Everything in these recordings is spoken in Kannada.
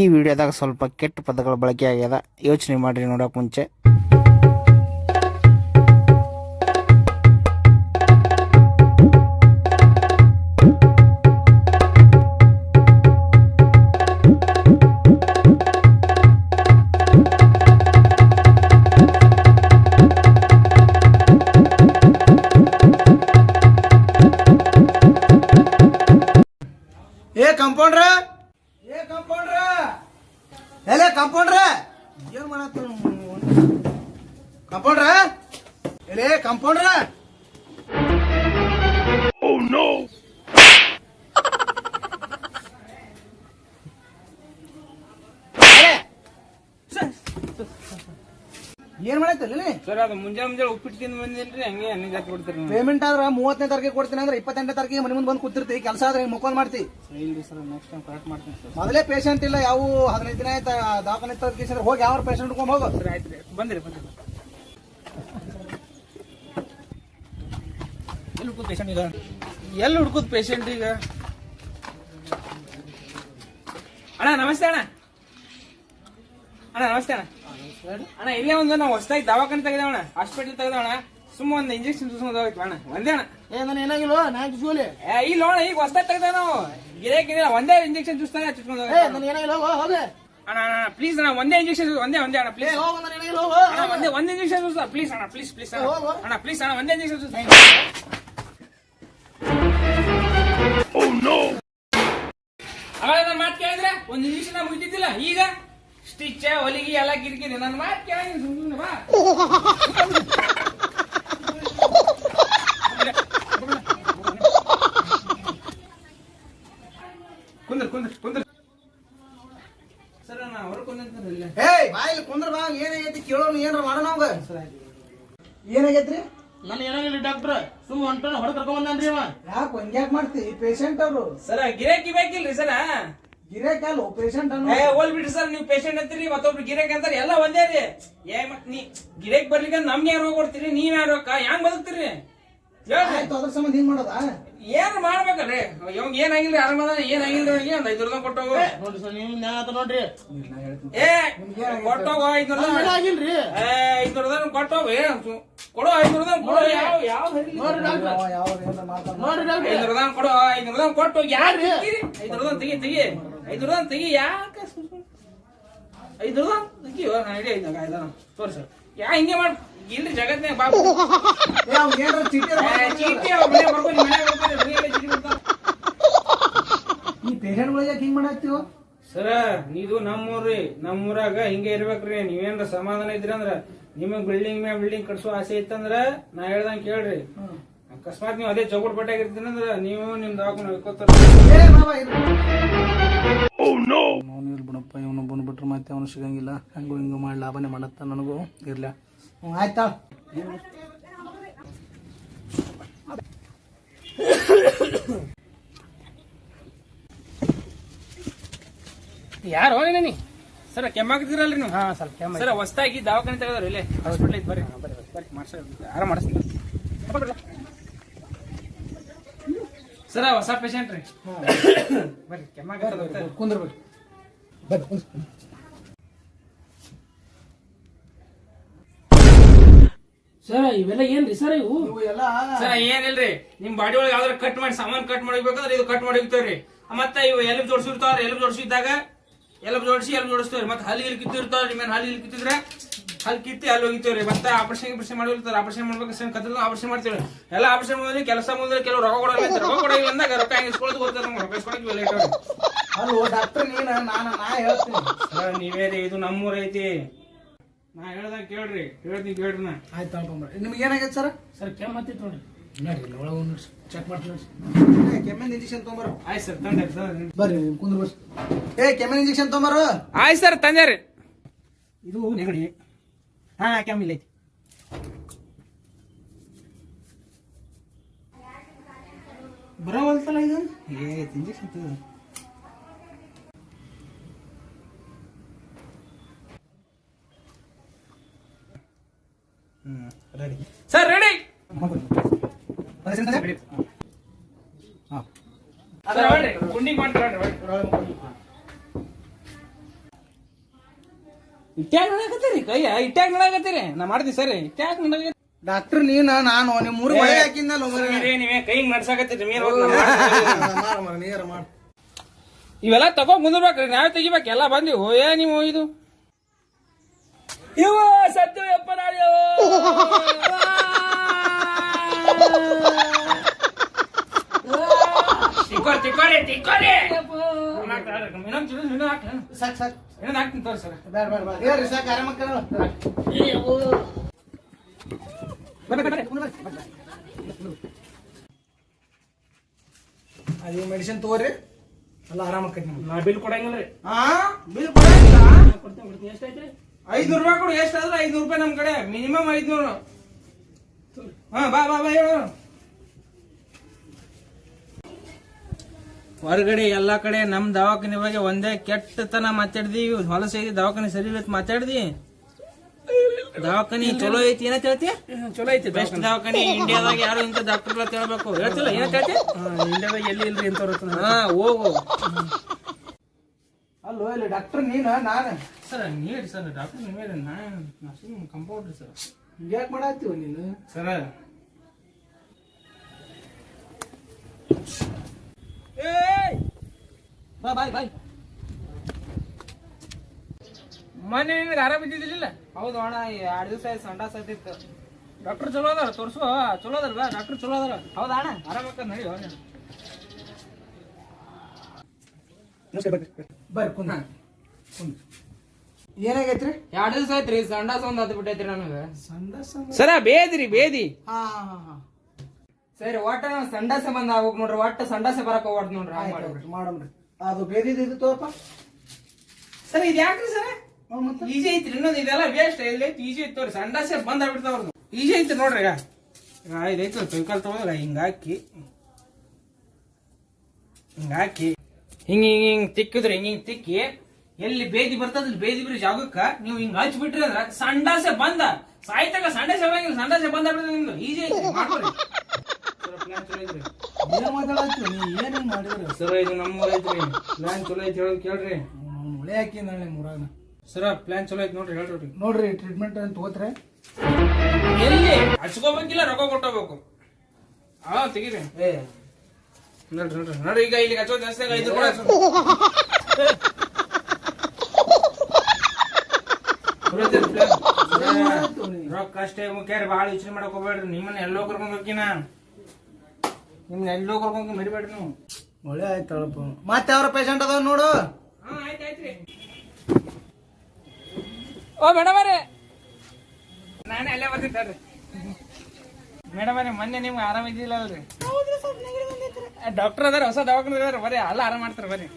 ಈ ವಿಡಿಯೋದಾಗ ಸ್ವಲ್ಪ ಕೆಟ್ಟ ಪದಗಳ ಬಳಕೆ ಆಗ್ಯದ. ಯೋಚನೆ ಮಾಡ್ರಿ ನೋಡಕ್ ಮುಂಚೆ. ಏ, ಕಂಪೌಂಡ್ರ! ಏ ಕಂಪೌಂಡ್ರ ಎಲೆ ಕಂಪೌಂಡ್ರ. ಏನ್ ಮಾಡತ್ತ ಕಂಪೌಂಡ್ರ? ಏ ಕಂಪೌಂಡ್ರ? ಸರ್ ಅದು ಮುಂಜಾನೆ ಮುಂಜಾನೆ ಉಪ್ಪಿಟ್ಟು ತಿಂದು ಬಂದಿಲ್ರಿ ಹಂಗೆ ಹಂಗೆ ಹತ್ತು ಬಿಡ್ತೀರಿ ಪೇಮೆಂಟ್ ಆದ್ರ ಮೂವತ್ತನೇ ತಾರೀಕಿಗೆ ಕೊಡ್ತೀನಿ ಅಂದ್ರೆ ಇಪ್ಪತ್ತೆಂಟನೇ ತಾರೀಕಿಗೆ ಮನೆ ಮುಂದೆ ಬಂದು ಕೂತಿರ್ತಿ ಕೆಲಸ ಆದ್ರೆ ಮುಖಾಲ್ ಮಾಡ್ತಿ. ಇಲ್ರಿ ಸರ್ ನೆಕ್ಸ್ಟ್ ಟೈಮ್ ಕರೆಕ್ಟ್ ಮಾಡ್ತೀನಿ ಸರ್. ಮೊದಲೇ ಪೇಷಂಟ್ ಇಲ್ಲ ಯಾವ ಹದಿನೈದು ದಿನ ಆಯ್ತಾ ದವಾಖಾನೆ ತರ್ಕಿಸಿದ್ರೆ ಹೋಗಿ ಯಾವ ಪೇಷಂಟ್ ಹಿಡ್ಕೊಂಡ್ ಹೋಗು. ಸರ್ ಆಯ್ತು ರೀ ಬಂದಿರಿ ಬಂದಿರಿ. ಎಲ್ಲಿ ಹುಡ್ಕೋದು ಪೇಷಂಟ್ ಈಗ? ಎಲ್ಲಿ ಹುಡ್ಕೋದು ಪೇಷಂಟ್ ಈಗ? ಅಣ್ಣ ನಮಸ್ತೆ ಅಣ್ಣ. ಅಣ್ಣ ನಮಸ್ತೆ ಅಣ್ಣ. ಅಣ್ಣ ಇಲ್ಲೇ ಒಂದು ನಾವು ಹೊಸದಾಗಿ ದವಾಖಾನೆ ತೆಗೆದವಣ ಹಾಸ್ಪಿಟಲ್ ತೆಗೆದವಣ ಸುಮ್ಮ ಒಂದು ಇಂಜೆಕ್ಷನ್ ಹೋಗಿತ್ತು ಅಣ್ಣ. ಒಂದೇ ಅಣ್ಣ. ಏ ನಾನು ಏನಾಗಿಲ್ವ? ನಾನು ಏ, ಇಲ್ಲ ಅಣ್ಣ ಈಗ ಹೊಸದಾಗಿ ತೆಗೆದ ನಾವು. ಗಿರಾಕಿಲ್ಲ ಒಂದೇ ಇಂಜೆಕ್ಷನ್ ಚೂಸ್ತಾನೆ ಚುಚ್ಕೊಂಡು ಏ ನಾನು ಏನಾಗಿಲ್ಲ ಹೋಗು ಹೋಗೆ. ಅಣ್ಣ ಅಣ್ಣ ಪ್ಲೀಸ್ ಅಣ್ಣ ಒಂದೇ ಇಂಜೆಕ್ಷನ್ ಒಂದೇ ಒಂದೇ ಅಣ್ಣ ಪ್ಲೀಸ್ ಹೋಗು ನಾನು ಏನಾಗಿಲ್ಲ ಹೋಗು. ಅಣ್ಣ ಒಂದೇ ಒಂದೇ ಇಂಜೆಕ್ಷನ್ ಪ್ಲೀಸ್ ಅಣ್ಣ ಪ್ಲೀಸ್ ಪ್ಲೀಸ್ ಅಣ್ಣ. ಅಣ್ಣ ಪ್ಲೀಸ್ ಅಣ್ಣ ಒಂದೇ ಇಂಜೆಕ್ಷನ್ ನೋ ಅವಾಗ ನಾನು ಮಾತು ಕೇಳಿದ್ರೆ ಒಂದು ಇಂಜೆಕ್ಷನ್ ಮುಗಿದಿದ್ದಿಲ್ಲ ಈಗ? ಸ್ಟಿಚ್ ಹೊಲಿಗೆ ಎಲ್ಲ ಕಿರಿಕಿರಿ. ನನ್ನ ಮಾತು ಕೇಳಿ ಸುಮ್ಮನೆ ಬಾ. ಕುಂದ್ರ ಕುಂದ್ರ ಕುಂದ್ರ. ಸರ ನಾ ಹೊರಗೆ ಕುಂದಿರ್ತಾರಲ್ಲ ಏಯ್ ಬಾಯಿಲಿ ಕುಂದ್ರ ಬಾ ಏನಾಗೈತಿ ಕೇಳೋನು ಏನಾರ ಮಾಡೋಣ ಅವಂಗ ಏನಾಗೈತ್ರಿ? ನನ್ನ ಏನಾಗಿಲ್ಲ ಡಾಕ್ಟ್ರ ಸುಮ್ ಹೊಂಟ ಹೊರ ಕರ್ಕೊಂಡ್ ಬಂದಾನ್ರಿ ಅವ ಯಾಕೆ ಹಂಗ್ಯಾಕ್ ಮಾಡ್ತಿ? ಪೇಷಂಟ್ ಅವರು. ಸರ ಗಿರಾಕಿ ಬೇಕಿಲ್ರಿ ಸರ. ಗಿರೇಕ್ ಅಲ್ಲ ಪೇಷಂಟ್ ಅನ್ನು ಏ ಹೋಲ್ ಬಿಡ್ರಿ ಸರ್ ನೀವು ಪೇಷಂಟ್ ಅಂತೀರಿ ಮತ್ತೊಬ್ರು ಗಿರಾಕಿ ಅಂತಾರೆ ಎಲ್ಲ ಒಂದೇ ರೀ. ಏ ಮತ್ ನೀ ಗಿರಾಕಿ ಬರ್ಲಿಕ್ಕೆ ನಮ್ಗೆ ಯಾರು ಕೊಡ್ತೀರಿ ನೀವ್ ಯಾರು ರೊಕ್ಕ ಹೆಂಗ್ ಬದುಕ್ತೀರಿ? ಹೇಳ್ರಿ. ಆಯ್ತು ಅದ್ರ ಸಂಬಂಧ ಹಿಂಗ್ ಮಾಡೋದಾ? ಏನ್ ಮಾಡ್ಬೇಕ್ರಿ ಇವಂಗ್ ಏನಾಗಿಲ್ರಿ ಆರಾಮದ ಏನಾಗಿಲ್ರಿ ಅವ್ನಿಗೆ ಒಂದ್ ಐದು ರೂಪಾಯಿ ಕೊಟ್ಟೋಗು ನೋಡ್ರಿ ಸರ್ ನೀವು ನ್ಯಾಯ ಆತ ನೋಡ್ರಿ? ಏ ಕೊಟ್ಟೋಗು ಐದು ಆಗಿಲ್ರಿ ಏ ಐದು ರೂಪಾಯಿ ಕೊಟ್ಟೋಗು ಏ ಸು- ಐದು ರೂಪಾಯಿ ಕೊಡೋ. ಯಾವ ಯಾವ ನೋಡ್ರಿ ಡಾಕ್ಟ್ರ ಯಾವ ಯಾವ ಏನಾರ ಮಾಡ್ತಾನ ನೋಡ್ರಿ ಡಾಕ್ಟ್ರ ಐದು ರೂಪಾಯಿ ಕೊಡು ಐದು ರೂಪಾಯಿ ಕೊಟ್ಟು ಯಾರು ಐದು ರೂಪಾಯಿ ತೆಗಿ ತೆಗಿ. ಐದು ರೂಪಾಯಿ ತೆಗಿ ಯಾಕೆ? ಐದು ರೂಪಾಯಿ ತೆಗಿ ನಾನು ಹಿಡಿ ಐದು ಐದು ತೋರಿ ಯಾ ಹಿಂಗೆ ಮಾಡ್. ಇಲ್ರಿ ಜಗತ್ನಾಗ ಬಾಬು. ಚೀಟಿ ಬರ್ಕೊಂಡು ಬರ್ತಾವ. ಈ ಪೇಷಂಟ್ ಗಳಿಗೆ ಹಿಂಗ್ ಮಾಡತ್ತೀವ ಸರ ಇದು ನಮ್ಮೂರ್ರಿ. ನಮ್ಮೂರಾಗ ಹಿಂಗೆ ಇರ್ಬೇಕ್ರಿ. ನೀವೇನ್ರ ಸಮಾಧಾನ ಇದ್ರಿ ಅಂದ್ರ ನಿಮಗ್ ಬಿಲ್ಡಿಂಗ್ ಮ್ಯಾಗ ಬಿಲ್ಡಿಂಗ್ ಕಟ್ಸೋ ಆಸೆ ಇತ್ತಂದ್ರ ನಾ ಹೇಳ್ದಂಗ್ ಕೇಳ್ರಿ. ಅಕಸ್ಮಾತ್ ನೀವು ಅದೇ ಚೌಕಟ್ ಪಟ್ಟಾಗಿರ್ತೀನಂದ್ರ ನೀವು ನಿಮ್ದು ಹಾಕೊಂಡು ಹೋಗ್ಕೋತಾರ. ಅವನು ಇಲ್ಲಿ ಬಿಡಪ್ಪ ಇವನು ಬಂದ್ಬಿಟ್ರೆ ಮತ್ತೆ ಅವನು ಸಿಗಂಗಿಲ್ಲ. ಹಂಗು ಹಿಂಗು ಮಾಡಿ ಲಾಭನೇ ಮಾಡತ್ತ ನನಗೂ. ಇರ್ಲ. ಹ್ಞೂ ಆಯ್ತಾ? ಯಾರು ನೀ ಸರ ಕೆಮ್ಮಾಗ್ತಿರಲ್ರಿ ನೀವು? ಹಾ ಸ್ವಲ್ಪ ಕೆಮ್ಮ ಸರ ಹೊಸ್ದಾಗಿ ದವಾಖಾನೆ ತೆಗೆದ್ರಿ ಇಲ್ಲೇ ಹಾಸ್ಪಿಟಲ್ ಐತಿ ಬರ್ರಿ ಬರ್ರಿ ಬರ್ರಿ ಮಾಡ್ಸ ಆರಾಮ ಮಾಡಿಸ್ತೀನಿ. ಸರ ಹೊಸ ಪೇಷಂಟ್ ರೀ. ಬರ್ರಿ ಕೆಮ್ಮಾಗತ್ತದ ಕುಂದ್ರಬೇಕು ಬರ್ರಿ ಕುಂದ್ರ. ಸರ್ ಇವೆಲ್ಲ ಏನ್ರಿ ಸರ್ ಇವು? ಇವು ಎಲ್ಲ ಸರ ಏನಿಲ್ರಿ? ನಿಮ್ ಬಾಡಿ ಒಳಗೆ ಯಾವ್ದಾರ ಕಟ್ ಮಾಡಿ ಸಾಮಾನ್ ಕಟ್ ಮಾಡಿಬೇಕಂದ್ರೆ ಇದು ಕಟ್ ಮಾಡಿ ಹೋಗ್ತೇವ್ರಿ ಮತ್ತೆ ಇವು ಎಲ್ಬ್ ಜೋಡಿಸಿರ್ತಾವ್ರ ಎಲ್ಬ್ ಜೋಡಿಸಿದಾಗ ಎಲ್ಬ್ ಜೋಡಿಸಿ ಎಲ್ಬ್ ಜೋಡಿಸ್ತೇವ್ರಿ. ಮತ್ತೆ ಹಲ್ಲಿ ಇಲ್ಲಿ ಕಿತ್ತಿರ್ತಾವ್ರಿ ನಿಮ್ ಹಲ್ಲಿ ಇಲ್ಲಿ ಕಿತ್ತಿದ್ರೆ ಹಲ್ ಕಿತ್ತಿ ಅಲ್ಲಿ ಹೋಗಿತ್ತೇವ್ರಿ ಮತ್ತೆ ಆಪರೇಷನ್ ಆಪರೇಷನ್ ಮಾಡಿರ್ತಾರೆ ಆಪರೇಷನ್ ಮಾಡ್ಬೇಕು ಕತ್ತಲ ಆಪರೇಷನ್ ಮಾಡ್ತೀವಿ ಎಲ್ಲ ಆಪರೇಷನ್ ಮಾಡಿದ್ರೆ ಕೆಲಸ ಮುಂದೆ ಕೆಲವು ರೊಕ್ಕ ಕೊಡಲ್ಲ ರೊಕ್ಕ ಕೊಡಲ್ಲ ಅಂದಾಗ ರೊಕ್ಕ ಹೆಂಗ್ ಇಸ್ಕೊಳ್ಳೋದು ಗೊತ್ತಾರ ನಮ್ಗೆ. ರೊಕ್ಕ ಇಸ್ಕೊಳಕ್ ಇವೆಲ್ಲ ಇಟ್ಟವ್ರಿ ಅಲ್ಲೋ ಡಾಕ್ಟರ್ ನೀನ? ನಾನು ನಾ ಹೇಳ್ತೀನಿ. ಸರ್ ನೀವೇ ರೀ ಇದು ನಮ್ಮೂರ್ ಐತಿ. ನಾ ಹೇಳ್ದಾಗ ಕೇಳ್ರಿ. ಹೇಳ್ತೀನಿ ಕೇಳ್ರಿ ನಾ. ಆಯ್ತು ತಗೊಂಡ್ಬರ್ರಿ ನಿಮ್ಗೆ ಏನಾಗೈತೆ ಸರ್? ಸರ್ ಕೆಮ್ಮ ಹತ್ತಿತ್ತು ನೋಡಿ ನೋಡ್ರಿ ಒಳಗೆ ಚೆಕ್ ಮಾಡ್ತೀನಿ ನೋಡ್ರಿ ಕೆಮ್ಮಿನ ಇಂಜೆಕ್ಷನ್ ತೊಗೊಂಬರ ಆಯ್ತು ಸರ್ ತಂದೆ ಸರ್ ಬರ್ರಿ ಕುಂದ್ರ ಬರ್ರಿ ಏ ಕೆಮ್ಮಿನ ಇಂಜೆಕ್ಷನ್ ತೊಗೊಂಬರು ಆಯ್ತು ಸರ್ ತಂದೆ ರೀ. ಇದು ನೆಗಡಿ. ಹಾ ಕೆಮ್ಮಿಲ್ಲ ಐತಿ ಬರೋವಲ್ತಲ್ಲ ಇದು ಏ ಇಂಜೆಕ್ಷನ್ ತಗೋ ಹ್ಮ್ ರೆಡಿ ಸರ್ ರೆಡಿ ಹಾಂ ಸರ್ ಹೊಡ್ರಿ ಗುಂಡಿ ಮಾಡ್ತಾರೆ ಇಟ್ಟ್ಯಾಗ ನೋಡಕತ್ತೀರಿ? ಕೈಯ ಇಟ್ಟ್ಯಾಗ ನೋಡಕತ್ತೀರಿ? ನಾ ಮಾಡ್ತೀನಿ ಸರಿ. ಇಟ್ಟ್ಯಾಗ ನೋಡಕ ಡಾಕ್ಟರ್ ನೀನ ನಾನು ನಿಮ್ ಮೂರು ಮಳೆ ಹಾಕಿದ್ನಲ್ಲ ನೀವೇ ಕೈ ನಡ್ಸಾಕತ್ತೀರಿ ನೀರ್ ಮಾಡ ಮಾಡ ನೀರ ಮಾಡ ಇವೆಲ್ಲ ತಗೋ ಮುಂದಿರ್ಬೇಕ್ರಿ ನಾವೇ ತೆಗಿಬೇಕು ಎಲ್ಲ ಬಂದಿ ಏ ನೀವು ಇದು? ಇವ ಸತ್ಯ ಯಪ್ಪ ತಿಕ್ಕೋರಿ ತಿಕ್ಕೋರಿ ತಿಕ್ಕೋರಿ! ಸಾಕ್ ಸಾಕ್. ಇನ್ನೊಂದು ಹಾಕ್ತೀನಿ ತೋರಿ ಸರ್. ಬೇಡ ಬೇಡ ಬೇಡ ಹೇಳ್ರಿ ಸಾಕ್ ಆರಾಮಕ್ಕ ಅದೇ ಮೆಡಿಸಿನ್ ತಗೋರಿ. ಎಲ್ಲ ಆರಾಮ ನಿಮ್ಗೆ. ನಾ ಬಿಲ್ ಕೊಡಂಗಿಲ್ಲ ರೀ. ಹಾ ಬಿಲ್ ಕೊಡಂಗಿಲ್ಲ? ಕೊಡ್ತೀನಿ ಕೊಡ್ತೀನಿ. ಎಷ್ಟೈತೆ ಐದ್ನೂರು ರೂಪಾಯಿ ಕೊಡು. ಎಷ್ಟಾದ್ರೆ ಐದ್ನೂರು ರೂಪಾಯಿ ನಮ್ಮ ಕಡೆ. ಮಿನಿಮಮ್ ಐದ್ನೂರು. ಹಾ ಬಾ ಬಾ ಬಾ ಹೇಳು. ಹೊರಗಡೆ ಎಲ್ಲಾ ಕಡೆ ನಮ್ ದವಾಖಾನೆ ಬಗ್ಗೆ ಒಂದೇ ಕೆಟ್ಟತನ ಮಾತಾಡ್ದಿ ಹೊಲಸ ಐತಿ ದವಾಖಾನೆ ಸರಿ ಐತಿ ಮಾತಾಡ್ದಿ. ದವಾಖಾನೆ ಚಲೋ ಐತಿ ಏನ ಹೇಳ್ತಿ ಚಲೋ ಐತಿ ಬೆಸ್ಟ್ ದವಾಖಾನೆ ಇಂಡಿಯಾದಾಗ ಯಾರು ಇಂತ ಡಾಕ್ಟರ್ ಹೇಳ್ಬೇಕು ಹೇಳ್ತಿಲ್ಲ ಏನ ಹೇಳ್ತಿ ಇಂಡಿಯಾದಾಗ ಎಲ್ಲಿ ಇಲ್ರಿ ಅಂತ ಹಾ ಹೋಗು. ಅಲ್ಲೋ ಇಲ್ಲಿ ಡಾಕ್ಟರ್ ನೀನ ನಾನು. ಸರ್ ನೀಡಿ ಸರ್ ಡಾಕ್ಟರ್ ನೀವೇರಿ ನಾನು ನಾ ಸುಮ್ಮನೆ ಕಂಪೌಂಡ್ರಿ ಸರ್. ಯಾಕೆ ಮಾಡತ್ತೀವ ನೀನು? ಸರ. ಬಾ ಬಾಯ್ ಬಾಯ್. ಮೊನ್ನೆ ನಿನಗೆ ಆರಾಮ ಇದ್ದಿದ್ದಿಲ್ಲ ಹೌದು ಅಣ್ಣ ಎರಡು ದಿವಸ ಆಯ್ತು ಸಂಡಾ ಸತ್ತಿತ್ತು ಡಾಕ್ಟರ್ ಚಲೋ ಅದಾರ ತೋರ್ಸು. ಚಲೋ ಅದಾರ ಬಾ ಡಾಕ್ಟರ್ ಚಲೋ ಅದಾರ. ಹೌದಾ ಅಣ್ಣ? ಆರಾಮಕ್ಕ ನಡಿ ಬರ್ರಿ. ಕುಂದ. ಏನಾಗೈತ್ರಿ? ಎರಡು ದಿವಸ ಆಯ್ತ್ರಿ ಸಂಡಾಸ ಒಂದ್ ಹತ್ತು ಬಿಟ್ಟೈತ್ರಿ ನನಗೆ. ಸಂಡ ಸರ ಬೇದ್ರಿ ಬೇದಿ. ಹಾ ಹಾ ಹಾ ಸರಿ ಒಟ್ಟ ನಾವ್ ಸಂಡಾಸ ಬಂದ ಆಗ್ಬೇಕು ನೋಡ್ರಿ ಒಟ್ಟ ಸಂಡಾಸ ಬರಕ್ ಹೋಗ್ಬಾರ್ದು ನೋಡ್ರಿ ಹಂಗ್ ಮಾಡಮ್ರಿ. ಅದು ಬೇದಿದ್ದು ತೋಪ. ಸರ್, ಇದು ಯಾಕ್ರಿ ಸರ್? ಈಜಿ ಐತ್ರಿ, ಇನ್ನೊಂದು ಇದೆಲ್ಲ ವೇಸ್ಟ್ ಇಲ್ಲಿ ಈಜಿ ಐತಿ ತೋರಿ. ಸಂಡಾಸೆ ಬಂದ್ ಈಜಿ ಐತಿ ನೋಡ್ರಿ ಇದೈತಿ ಕೈಕಾಲ್ ತಗೊಂಡ್ರ ಹಿಂಗ ಹಾಕಿ. ಹಿಂಗ ಹಾಕಿ. ಹಿಂಗ ಹಿಂಗ, ಹಿಂಗ್ ತಿಕ್ಕಿದ್ರಿ, ಹಿಂಗ, ಹಿಂಗ್ ತಿಕ್ಕಿ. ಎಲ್ಲಿ ಬೇದಿ ಬರ್ತದ ಬೇದಿ ಬಿರಿ ಜಾಗಕ್ಕ. ನೀವು ಹಿಂಗ ಹಚ್ ಬಿಟ್ರಿ ಅಂದ್ರ ಸಂಡಾಸೆ ಬಂದ. ಸಾಯ್ತಾಗ ಸಂಡಾಸೆ ಬರಂಗಿಲ್ಲ ಸಂಡಾಸ ಬಂದ ಆಗ್ಬಿಡ್ತದೆ ನಿಮ್ದು. ಈಜಿ ಐತಿ ಏನ್ ಮಾತಾಡತ್ತೀವಿ ನೀ ಏನೇನ್ ಮಾಡಿದ್ರಿ? ಸರ್ ಇದು ನಮ್ಮ ಐತ್ರಿ. ಪ್ಲಾನ್ ಚಲೋ ಐತಿ ಹೇಳೋದ್ ಕೇಳ್ರಿ. ಮುಳೆ ಹಾಕಿ ನಾಳೆ ಮುರಾಗ ಸರ ಪ್ಲಾನ್ ಚಲೋ ಐತಿ ನೋಡ್ರಿ ಹೇಳ್ರಿ ನೋಡ್ರಿ ಟ್ರೀಟ್ಮೆಂಟ್ ಅಂತ ತಗೋತ್ರೆ? ಎಲ್ಲಿ? ಹಚ್ಕೋಬೇಕಿಲ್ಲ ರೊಕ್ಕ ಕೊಟ್ಟೋಗ್ಬೇಕು. ಹಾ ತೆಗೀರಿ. ಏ. ನೋಡ್ರಿ ನೋಡ್ರಿ. ನೋಡ್ರಿ ಈಗ ಇಲ್ಲಿ ಹಚ್ಚೋ ಜಾಸ್ತಿ ಆಗಿ ಐದು. ರೊಕ್ಕ ಅಷ್ಟೇ ಮುಖ್ಯ ಭಾಳ ಯೋಚನೆ ಮಾಡಕ್ ಹೋಗ್ಬೇಡ್ರಿ. ನಿಮ್ಮನ್ನ ಎಲ್ಲೋ ಕರ್ಕೊಂಡ್ ಹೋಗಿನ ನಿಮ್ಮನ್ನ ಎಲ್ಲೋ ಕರ್ಕೊಂಡ್ ಮರಿಬೇಡ್ರಿ ನೀವು. ಒಳ್ಳೆ ಆಯ್ತಳಪ್ಪ ಮತ್ತೆ ಅವ್ರ ಪೇಷಂಟ್ ಅದಾವ ನೋಡು. ಹಾ ಆಯ್ತು ಆಯ್ತ್ರಿ ಓ ಮೇಡಮ್ ಅವರೇ. ನಾನೇ ಅಲ್ಲೇ ಬರ್ತಿದ್ದಾರ್ರಿ ಮೇಡಮ್ ಅವರೇ ಮೊನ್ನೆ ನಿಮ್ಗೆ ಆರಾಮ ಇದ್ದಿಲ್ಲ ಅಲ್ರಿ? ಡಾಕ್ಟರ್ ಅದಾರ ಹೊಸ ದವಾಖಾನೆ ಅದಾರ ಬರ್ರಿ ಅಲ್ಲ ಆರಾಮ ಮಾಡ್ತಾರೆ ಬರ್ರಿ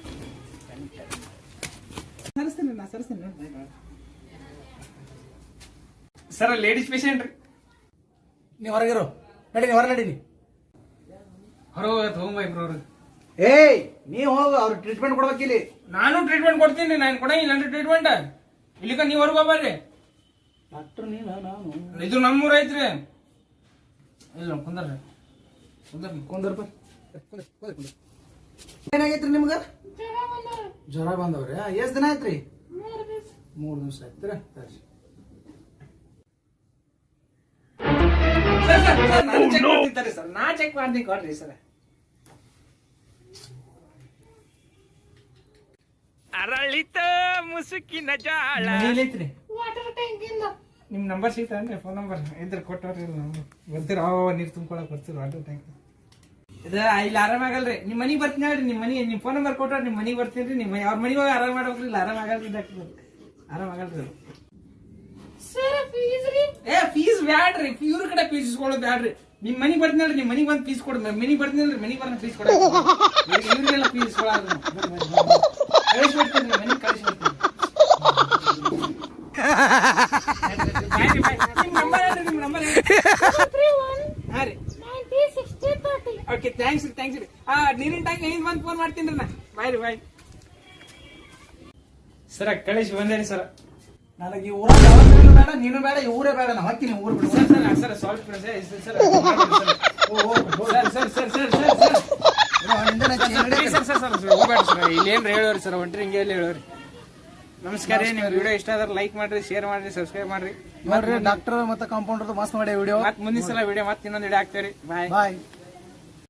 ಸರಿಸ್ತೀನಿ ನಾ ಸರಿಸ್ತೀನಿ. ಸರ್ ಲೇಡೀಸ್ ಪೇಷಂಟ್ ರೀ. ನೀವು ಹೊರಗಿರೋ. ನಡೀನಿ ನೀ ಹೊರ ನಡೀನಿ ಹೊರಗೆ ಹೋಗ್ಬಾ ಇಬ್ರು ಅವ್ರಿಗೆ ಏಯ್ ನೀ ಹೋಗ ಅವ್ರ ಟ್ರೀಟ್ಮೆಂಟ್ ಕೊಡ್ಬೇಕಿಲ್ಲಿ ನಾನು ಟ್ರೀಟ್ಮೆಂಟ್ ಕೊಡ್ತೀನಿ ರೀ ನಾನು ಕೊಡಂಗಿಲ್ಲ ಟ್ರೀಟ್ಮೆಂಟ್ ಇಲ್ಲಿಕ ನೀವು ಹೊರಗೆ ಬರ್ರಿ. ಡಾಕ್ಟರ್ ನೀನು ನಾನು? ಇದು ನಮ್ಮೂರ ಐತ್ರಿ. ಇಲ್ಲ ಕುಂದರ್ರಿ. ಕುಂದರ್ ಕುಂದರ್ಪ ಏನಾಗೈತ್ರಿ ನಿಮ್ಗ? ಜ್ವರ ಬಂದವ್ರಿ. ಎಷ್ಟ್ ದಿನ ಆಯ್ತ್ರಿ? ಮೂರ್ ದಿವಸ ಆಯ್ತ್ರಿ. Sir, sir, sir. ನಾ ಚೆಕ್ ಮಾಡ್ತೀನಿ ಕೊಡ್ರಿ ಸರ್. ಅರಳಿತ ಮುಸುಕಿನ ಜಾಳ. ನಿಮ್ ನಂಬರ್ ಸಿಗ್ತಾನ್ರಿ ಫೋನ್ ನಂಬರ್ ಇದ್ರ ಕೊಟ್ಟವ್ರಿ ಬರ್ತೀರ? ಅವ ನೀರ್ ತುಂಬ್ಕೊಳಕ್ ಬರ್ತೀರ? ವಾಟರ್ ಟ್ಯಾಂಕ್ ಇದು ಇಲ್ಲಿ ಆರಾಮ ಆಗಲ್ರಿ. ನಿಮ್ ಮನಿಗ್ ಬರ್ತೀನಿ ಹೇಳ್ರಿ. ನಿಮ್ ಮನಿ ನಿಮ್ ಫೋನ್ ನಂಬರ್ ಕೊಟ್ಟವ್ರಿ ನಿಮ್ ಮನಿಗ್ ಬರ್ತೀನಿ ನಿಮ್ ಅವ್ರ ಮನಿಗೆ ಹೋಗಿ ಆರಾಮ ಮಾಡ್ಬೇಕ್ರಿ ಇಲ್ಲಿ ಆರಾಮ ಆಗಲ್ರಿ. ಡಾಕ್ಟರ್ ಆರಾಮ ಆಗಲ್ರಿ. ಏ ಫೀಸ್ ಬ್ಯಾಡ್ರಿ. ಇವ್ರ ಕಡೆ ಫೀಸ್ ಇಸ್ಕೊಳ್ಳೋದು ಬ್ಯಾಡ್ರಿ. ನಿಮ್ ಮನಿ ಬರ್ತೀನಿ ಹೇಳ್ರಿ ನಿಮ್ ಮನಿಗ್ ಬಂದ್ ಫೀಸ್ ಕೊಡ್. ಮನಿ ಬರ್ತೀನಿ ಹೇಳ್ರಿ ಮನಿಗ್ ಬಂದ್ ಫೀಸ್ ಕೊಡ. ಇವ್ರಿಗೆಲ್ಲ ಫೀಸ್ ಇಸ್ಕೊಳ್ಳೋದು ಕಳಿಸ್ಬಿಡ್ತೀನಿ ಮನಿಗ್ ಓಕೆ ಥ್ಯಾಂಕ್ಸ್ ರೀ. ಥ್ಯಾಂಕ್ಸ್ ರೀ ಆ ನೀರಿನ ಟ್ಯಾಂಕ್ ಬಂದು ಫೋನ್ ಮಾಡ್ತೀನಿ ರೀ ನಾ. ಬಾಯ್ ರೀ ಬಾಯ್ ಸರ ಕಳಿಸಿ ಬಂದೇರಿ ಸರ್. ನನಗೆ ದವಾಖಾನೆ ಬೇಡ ನೀನು ಬೇಡ ಊರೇ ಬೇಡ ನಾ ಹೊಕ್ಕಿನಿ ಊರ್ ಬಿಡು sir sir sir salt sir sir sir sir sir sir sir sir sir sir sir ಹೋಗ್ಬೇಡ ಸರ್ ಇಲ್ಲಿ ಏನ್ರಿ ಹೇಳೋರಿ ಸರ್ ಒಂಟ್ರಿ ಹಿಂಗೆ ಎಲ್ಲಿ ಹೇಳೋರಿ ನಮಸ್ಕಾರ ರೀ ವಿಡಿಯೋ ಇಷ್ಟ ಆದ್ರೆ ಲೈಕ್ ಮಾಡ್ರಿ ಶೇರ್ ಮಾಡ್ರಿ ಸಬ್ಸ್ಕ್ರೈಬ್ ಮಾಡ್ರಿ ನೋಡ್ರಿ ಡಾಕ್ಟರ್ ಮತ್ತೆ ಕಾಂಪೌಂಡರ್ ಮಸ್ತ್ ಮಾಡಿ ವಿಡಿಯೋ ಮತ್ತೆ ಮುಂದಿನ ಸಲ ವಿಡಿಯೋ ಮತ್ತೆ ಇನ್ನೊಂದು ವಿಡಿಯೋ ಹಾಕ್ತೇವ್ರಿ ಬಾಯ್ ಬಾಯ್